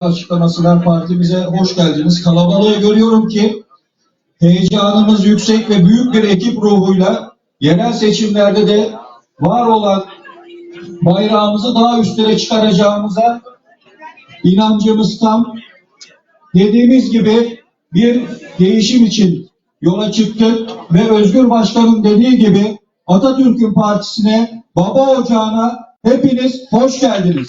açıklamasına partimize hoş geldiniz. Kalabalığı görüyorum ki heyecanımız yüksek ve büyük bir ekip ruhuyla yerel seçimlerde de var olan bayrağımızı daha üstlere çıkaracağımıza inancımız tam. Dediğimiz gibi bir değişim için yola çıktık ve Özgür Başkan'ın dediği gibi Atatürk'ün partisine, baba ocağına hepiniz hoş geldiniz.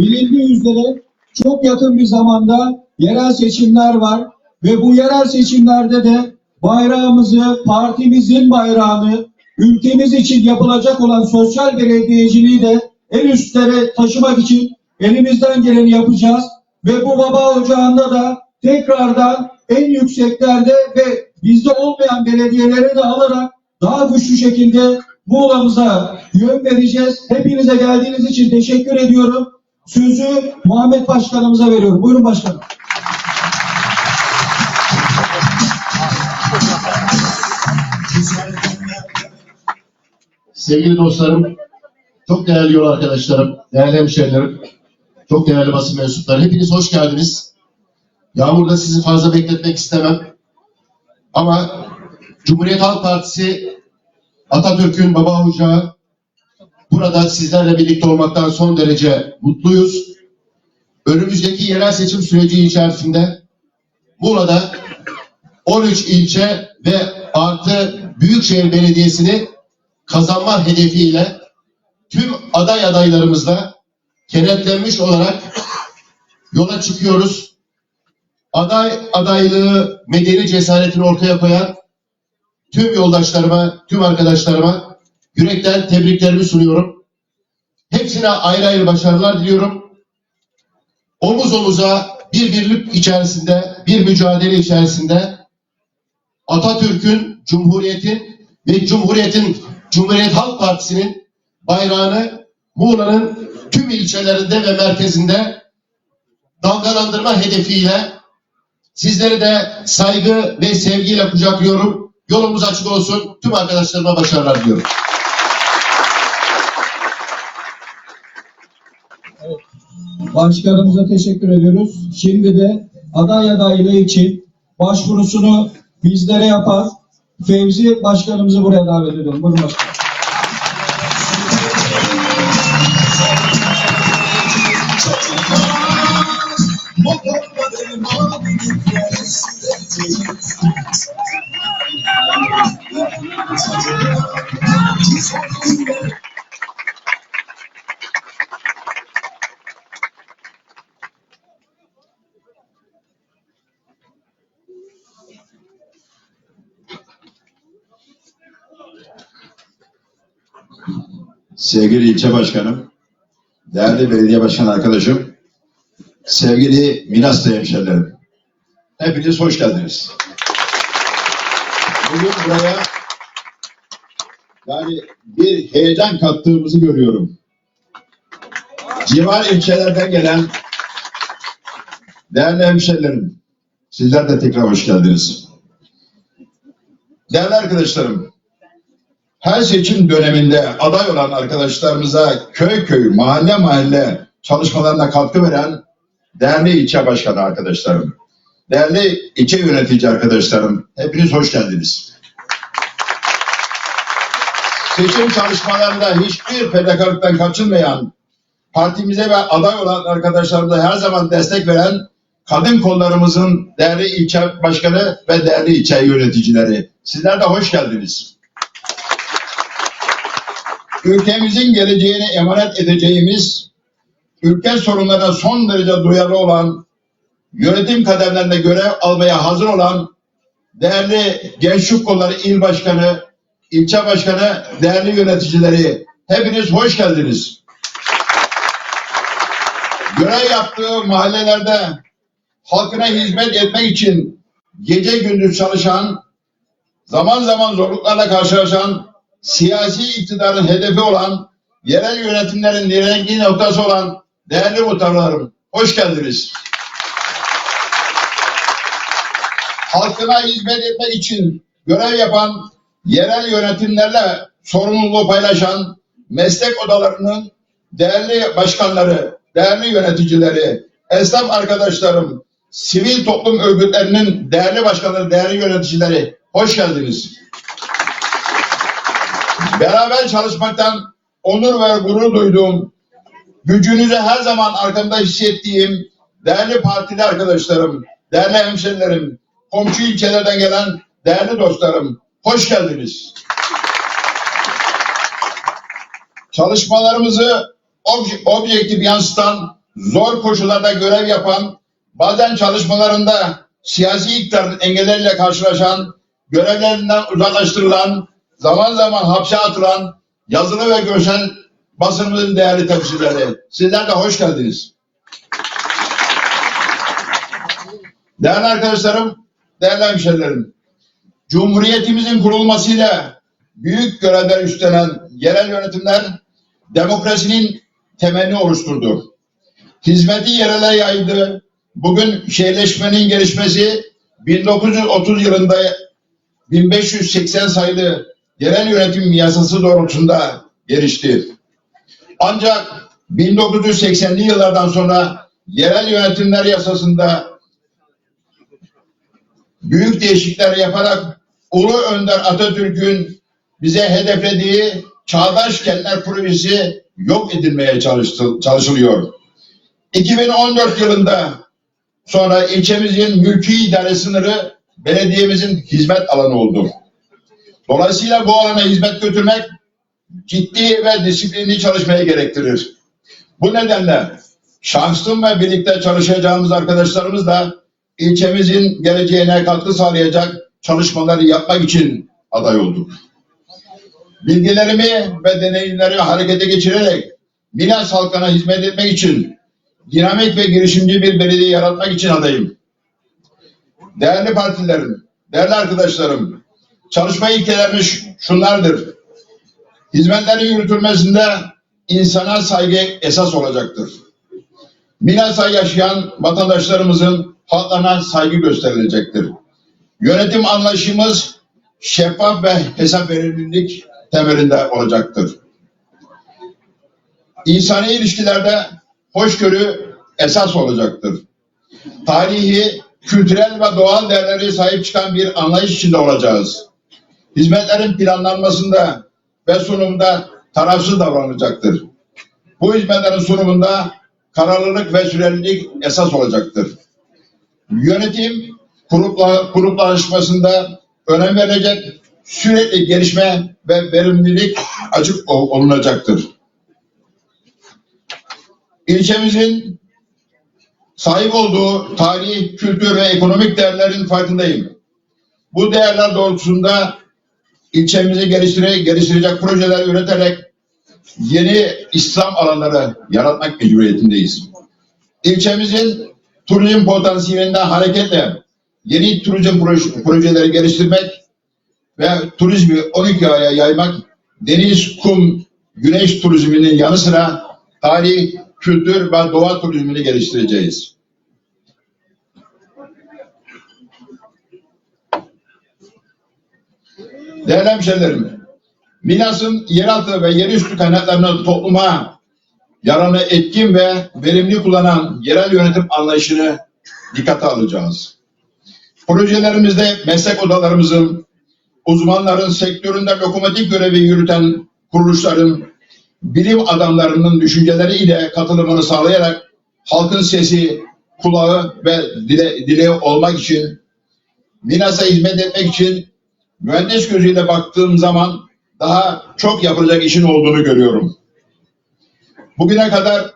Bilindiği üzere çok yakın bir zamanda yerel seçimler var ve bu yerel seçimlerde de bayrağımızı, partimizin bayrağını, ülkemiz için yapılacak olan sosyal belediyeciliği de en üstlere taşımak için elimizden geleni yapacağız ve bu baba ocağında da tekrardan en yükseklerde ve bizde olmayan belediyelere de alarak daha güçlü şekilde Muğla'mıza yön vereceğiz. Hepinize geldiğiniz için teşekkür ediyorum. Sözü Muhammed Başkanımıza veriyorum. Buyurun başkanım. Sevgili dostlarım, çok değerli yol arkadaşlarım, değerli hemşehrilerim, çok değerli basın mensupları, hepiniz hoş geldiniz. Yağmurda sizi fazla bekletmek istemem. Ama Cumhuriyet Halk Partisi Atatürk'ün baba ocağı burada sizlerle birlikte olmaktan son derece mutluyuz. Önümüzdeki yerel seçim süreci içerisinde Muğla'da 13 ilçe ve artı Büyükşehir Belediyesi'ni kazanma hedefiyle tüm aday adaylarımızla kenetlenmiş olarak yola çıkıyoruz. Aday adaylığı medeni cesaretini ortaya koyan tüm yoldaşlarıma, tüm arkadaşlarıma yürekten tebriklerimi sunuyorum. Hepsine ayrı ayrı başarılar diliyorum. Omuz omuza bir birlik içerisinde, bir mücadele içerisinde Atatürk'ün, Cumhuriyet'in ve Cumhuriyet'in Cumhuriyet Halk Partisi'nin bayrağını Muğla'nın tüm ilçelerinde ve merkezinde dalgalandırma hedefiyle sizleri de saygı ve sevgiyle kucaklıyorum. Yolumuz açık olsun. Tüm arkadaşlarıma başarılar diliyorum. Başkanımıza teşekkür ediyoruz. Şimdi de aday adaylığı için başvurusunu bizlere yapan Fevzi Başkanımızı buraya davet ediyorum. Buyurun başkanım. Sevgili ilçe başkanım, değerli belediye başkan arkadaşım, sevgili Milas'ta hemşerilerim. Hepiniz hoş geldiniz. Bugün buraya yani bir heyecan kattığımızı görüyorum. Civar ilçelerden gelen değerli hemşerilerim, sizler de tekrar hoş geldiniz. Değerli arkadaşlarım, her seçim döneminde aday olan arkadaşlarımıza köy köy, mahalle mahalle çalışmalarına katkı veren değerli ilçe başkanı arkadaşlarım, değerli ilçe yönetici arkadaşlarım, hepiniz hoş geldiniz. Seçim çalışmalarında hiçbir fedakarlıktan kaçınmayan, partimize ve aday olan arkadaşlarımıza her zaman destek veren kadın kollarımızın değerli ilçe başkanı ve değerli ilçe yöneticileri. Sizler de hoş geldiniz ülkemizin geleceğine emanet edeceğimiz, ülke sorunlarına son derece duyarlı olan, yönetim kademlerinde görev almaya hazır olan değerli Gençlik Kolları İl Başkanı, ilçe başkanı, değerli yöneticileri, hepiniz hoş geldiniz. Görev yaptığı mahallelerde halkına hizmet etmek için gece gündüz çalışan, zaman zaman zorluklarla karşılaşan siyasi iktidarın hedefi olan, yerel yönetimlerin direnci noktası olan değerli muhtarlarım, hoş geldiniz. Halkına hizmet etmek için görev yapan, yerel yönetimlerle sorumluluğu paylaşan, meslek odalarının değerli başkanları, değerli yöneticileri, esnaf arkadaşlarım, sivil toplum örgütlerinin değerli başkanları, değerli yöneticileri hoş geldiniz. Beraber çalışmaktan onur ve gurur duyduğum, gücünüzü her zaman arkamda hissettiğim değerli partili arkadaşlarım, değerli hemşerilerim, komşu ilçelerden gelen değerli dostlarım, hoş geldiniz. Çalışmalarımızı obje- objektif yansıtan, zor koşullarda görev yapan, bazen çalışmalarında siyasi iktidarın engelleriyle karşılaşan, görevlerinden uzaklaştırılan, zaman zaman hapse atılan, yazılı ve görsel basınımızın değerli temsilcileri. Sizler de hoş geldiniz. Değerli arkadaşlarım, değerli hemşerilerim, Cumhuriyetimizin kurulmasıyla büyük görevler üstlenen yerel yönetimler demokrasinin temelini oluşturdu. Hizmeti yerele yaydı. Bugün şehirleşmenin gelişmesi 1930 yılında 1580 sayılı yerel yönetim yasası doğrultusunda gelişti. Ancak 1980'li yıllardan sonra yerel yönetimler yasasında büyük değişiklikler yaparak Ulu Önder Atatürk'ün bize hedeflediği Çağdaş Kentler Projesi yok edilmeye çalışılıyor. 2014 yılında sonra ilçemizin mülki idare sınırı belediyemizin hizmet alanı oldu. Dolayısıyla bu alana hizmet götürmek ciddi ve disiplinli çalışmayı gerektirir. Bu nedenle şahsım ve birlikte çalışacağımız arkadaşlarımızla ilçemizin geleceğine katkı sağlayacak çalışmaları yapmak için aday olduk. Bilgilerimi ve deneyimleri harekete geçirerek Milas halkına hizmet etmek için dinamik ve girişimci bir belediye yaratmak için adayım. Değerli partilerim, değerli arkadaşlarım, çalışma ilkelerimiz şunlardır. Hizmetlerin yürütülmesinde insana saygı esas olacaktır. Milas'a yaşayan vatandaşlarımızın haklarına saygı gösterilecektir. Yönetim anlayışımız şeffaf ve hesap verimlilik temelinde olacaktır. İnsani ilişkilerde hoşgörü esas olacaktır. Tarihi, kültürel ve doğal değerleri sahip çıkan bir anlayış içinde olacağız. Hizmetlerin planlanmasında ve sunumunda tarafsız davranacaktır. Bu hizmetlerin sunumunda kararlılık ve sürelilik esas olacaktır. Yönetim grupla, gruplaşmasında önem verecek, sürekli gelişme ve verimlilik açık ol- olunacaktır. İlçemizin sahip olduğu tarih, kültür ve ekonomik değerlerin farkındayım. Bu değerler doğrultusunda ilçemizi geliştire, geliştirecek projeler üreterek yeni İslam alanları yaratmak mecburiyetindeyiz. İlçemizin turizm potansiyelinden hareketle yeni turizm proje- projeleri geliştirmek ve turizmi 12 aya yaymak, deniz, kum, güneş turizminin yanı sıra tarih, kültür ve doğa turizmini geliştireceğiz. Değerli hemşehrilerim, Milas'ın yeraltı ve yerüstü kaynaklarını topluma yaranı etkin ve verimli kullanan yerel yönetim anlayışını dikkate alacağız. Projelerimizde meslek odalarımızın, uzmanların sektöründe lokomotif görevi yürüten kuruluşların, bilim adamlarının düşünceleri ile katılımını sağlayarak halkın sesi, kulağı ve dile, dile olmak için, Milas'a hizmet etmek için mühendis gözüyle baktığım zaman daha çok yapılacak işin olduğunu görüyorum. Bugüne kadar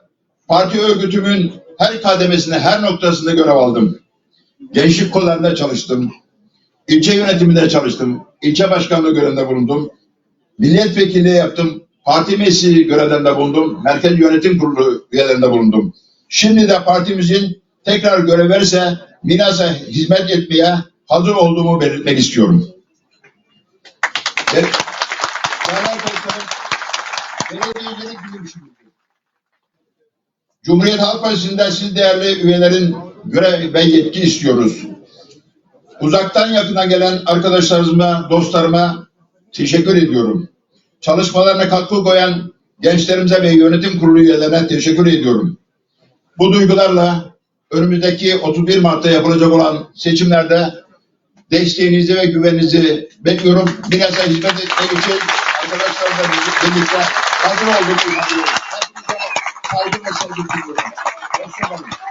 parti örgütümün her kademesinde, her noktasında görev aldım. Gençlik kollarında çalıştım. İlçe yönetiminde çalıştım. İlçe başkanlığı görevinde bulundum. Milletvekilliği yaptım. Parti meclisi görevlerinde bulundum. Merkez Yönetim Kurulu üyelerinde bulundum. Şimdi de partimizin tekrar görev verirse Milas'a hizmet etmeye hazır olduğumu belirtmek istiyorum. Evet. Değerli. Cumhuriyet Halk Partisi'nden siz değerli üyelerin görev ve yetki istiyoruz. Uzaktan yakına gelen arkadaşlarıma, dostlarıma teşekkür ediyorum. Çalışmalarına katkı koyan gençlerimize ve yönetim kurulu üyelerine teşekkür ediyorum. Bu duygularla önümüzdeki 31 Mart'ta yapılacak olan seçimlerde desteğinizi ve güveninizi bekliyorum. Biraz hizmet etmek için arkadaşlarla birlikte hazır olduk. Hepinize saygı ve sevgi diliyorum. Hoşçakalın.